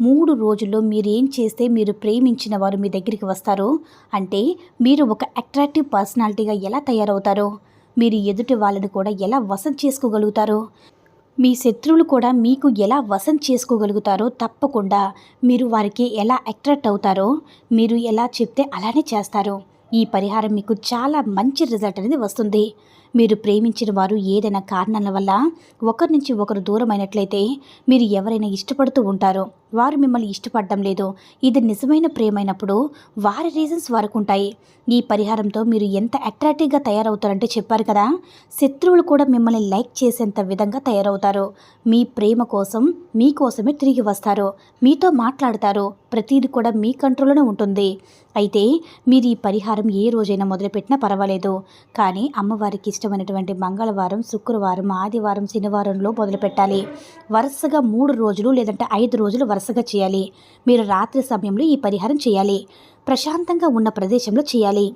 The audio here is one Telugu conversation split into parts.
మూడు రోజుల్లో మీరు ఏం చేస్తే మీరు ప్రేమించిన వారు మీ దగ్గరికి వస్తారో? అంటే మీరు ఒక అట్రాక్టివ్ పర్సనాలిటీగా ఎలా తయారవుతారో? మీరు ఎదుటి వాళ్ళని కూడా ఎలా వసం చేసుకోగలుగుతారో? మీ శత్రువులు కూడా మీకు ఎలా వసం చేసుకోగలుగుతారో తప్పకుండా మీరు వారికి ఎలా అట్రాక్ట్ అవుతారో మీరు ఎలా చెప్తే అలానే చేస్తారు ఈ పరిహారం మీకు చాలా మంచి రిజల్ట్ అనేది వస్తుంది. మీరు ప్రేమించిన వారు ఏదైనా కారణాల వల్ల ఒకరి నుంచి ఒకరు దూరమైనట్లయితే మీరు ఎవరైనా ఇష్టపడుతూ ఉంటారో వారు మిమ్మల్ని ఇష్టపడడం లేదు ఇది నిజమైన ప్రేమైనప్పుడు వారి రీజన్స్ వారికి ఉంటాయి ఈ పరిహారంతో మీరు ఎంత అట్రాక్టివ్గా తయారవుతారంటే చెప్పారు కదా శత్రువులు కూడా మిమ్మల్ని లైక్ చేసేంత విధంగా తయారవుతారు. మీ ప్రేమ కోసం మీకోసమే తిరిగి వస్తారు. మీతో మాట్లాడతారు. ప్రతిదీ కూడా మీ కంట్రోల్లోనే ఉంటుంది. అయితే మీరు ఈ పరిహారం ఏ రోజైనా మొదలుపెట్టినా పర్వాలేదు. కానీ అమ్మవారికి ఇష్టమైనటువంటి మంగళవారం శుక్రవారం ఆదివారం శనివారంలో మొదలుపెట్టాలి. వరుసగా మూడు రోజులు లేదంటే ఐదు రోజులు వరుసగా చేయాలి. మీరు రాత్రి సమయంలో ఈ పరిహారం చేయాలి. ప్రశాంతంగా ఉన్న ప్రదేశంలో చేయాలి.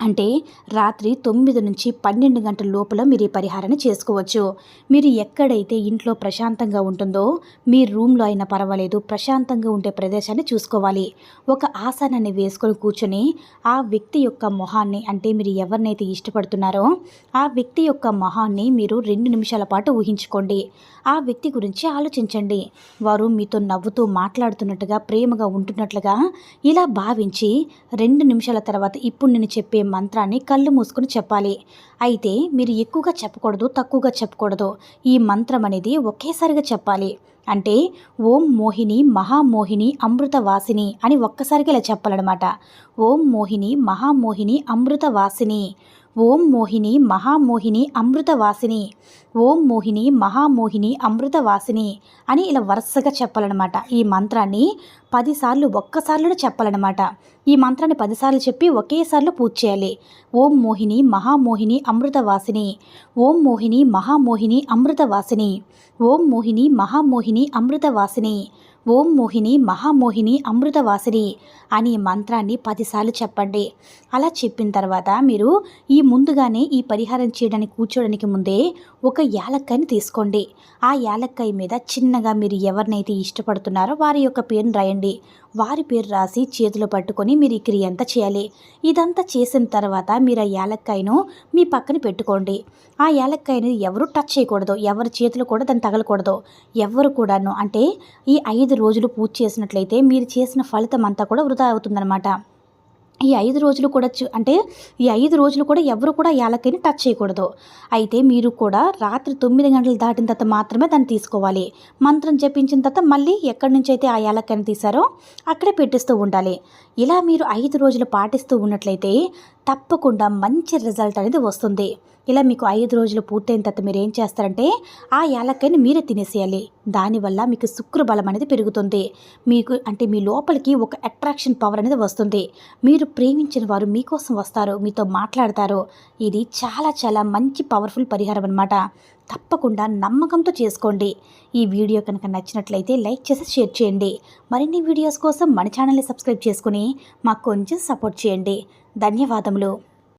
అంటే రాత్రి తొమ్మిది నుంచి పన్నెండు గంటల లోపల మీరు ఈ పరిహారాన్ని చేసుకోవచ్చు. మీరు ఎక్కడైతే ఇంట్లో ప్రశాంతంగా ఉంటుందో మీ రూమ్లో అయినా పర్వాలేదు ప్రశాంతంగా ఉండే ప్రదేశాన్ని చూసుకోవాలి. ఒక ఆసనాన్ని వేసుకొని కూర్చొని ఆ వ్యక్తి యొక్క మొహాన్ని అంటే మీరు ఎవరినైతే ఇష్టపడుతున్నారో ఆ వ్యక్తి యొక్క మొహాన్ని మీరు రెండు నిమిషాల పాటు ఊహించుకోండి. ఆ వ్యక్తి గురించి ఆలోచించండి. వారు మీతో నవ్వుతూ మాట్లాడుతున్నట్టుగా ప్రేమగా ఉంటున్నట్లుగా ఇలా భావించి రెండు నిమిషాల తర్వాత ఇప్పుడు నేను చెప్పే మంత్రాన్ని కళ్ళు మూసుకొని చెప్పాలి. అయితే మీరు ఎక్కువగా చెప్పకూడదు తక్కువగా చెప్పకూడదు. ఈ మంత్రం అనేది ఒకేసారిగా చెప్పాలి. అంటే ఓం మోహిని మహామోహిని అమృతవాసిని అని ఒక్కసారిగా ఇలా చెప్పాలన్నమాట. ఓం మోహిని మహామోహిని అమృతవాసిని. ఓం మోహిని మహామోహిని అమృతవాసిని. ఓం మోహిని మహామోహిని అమృతవాసిని అని ఇలా వరుసగా చెప్పాలన్నమాట. ఈ మంత్రాన్ని పదిసార్లు ఒక్కసార్లు చెప్పాలన్నమాట. ఈ మంత్రాన్ని పదిసార్లు చెప్పి ఒకేసార్లు పూజ చేయాలి. ఓం మోహిని మహామోహిని అమృతవాసిని. ఓం మోహిని మహామోహిని అమృతవాసిని. ఓం మోహిని మహామోహిని అమృతవాసిని. ఓం మోహిని మహామోహిని అమృతవాసిని అని మంత్రాన్ని పదిసార్లు చెప్పండి. అలా చెప్పిన తర్వాత మీరు ఈ ముందుగానే ఈ పరిహారం చేయడానికి కూర్చోడానికి ముందే ఒక యాలక్కాయని తీసుకోండి. ఆ యాలక్కాయ మీద చిన్నగా మీరు ఎవరినైతే ఇష్టపడుతున్నారో వారి యొక్క పేరును రాయండి. వారి పేరు రాసి చేతిలో పట్టుకొని మీరు ఈ క్రియ అంతా చేయాలి. ఇదంతా చేసిన తర్వాత మీరు ఆ యాలక్కాయను మీ పక్కన పెట్టుకోండి. ఆ యాలక్కాయని ఎవరు టచ్ చేయకూడదు. ఎవరి చేతులు కూడా దాన్ని తగలకూడదు. ఎవరు కూడాను అంటే ఈ ఐదు రోజులు పూజ చేసినట్లయితే మీరు చేసిన ఫలితం అంతా కూడా వృధా అవుతుందన్నమాట. ఈ ఐదు రోజులు కూడా అంటే ఈ ఐదు రోజులు కూడా ఎవరు కూడా యాలక్కాయని టచ్ చేయకూడదు. అయితే మీరు కూడా రాత్రి తొమ్మిది గంటలు దాటిన తర్వాత మాత్రమే దాన్ని తీసుకోవాలి. మంత్రం జపించిన తర్వాత మళ్ళీ ఎక్కడి నుంచి అయితే ఆ యాలక్కాయని తీసారో అక్కడే పెట్టిస్తూ ఉండాలి. ఇలా మీరు ఐదు రోజులు పాటిస్తూ ఉన్నట్లయితే తప్పకుండా మంచి రిజల్ట్ అనేది వస్తుంది. ఇలా మీకు ఐదు రోజులు పూర్తయిన తర్వాత మీరు ఏం చేస్తారంటే ఆ యాలక్కాయని మీరే తినేసేయాలి. దానివల్ల మీకు శుక్ర బలం అనేది పెరుగుతుంది. మీకు అంటే మీ లోపలికి ఒక అట్రాక్షన్ పవర్ అనేది వస్తుంది. మీరు ప్రేమించిన వారు మీకోసం వస్తారు మీతో మాట్లాడతారు. ఇది చాలా చాలా మంచి పవర్ఫుల్ పరిహారం అనమాట తప్పకుండా నమ్మకంతో చేసుకోండి. ఈ వీడియో కనుక నచ్చినట్లయితే లైక్ చేసి షేర్ చేయండి. మరిన్ని వీడియోస్ కోసం మన ఛానల్ని సబ్స్క్రైబ్ చేసుకుని మాకు కొంచెం సపోర్ట్ చేయండి. ధన్యవాదములు.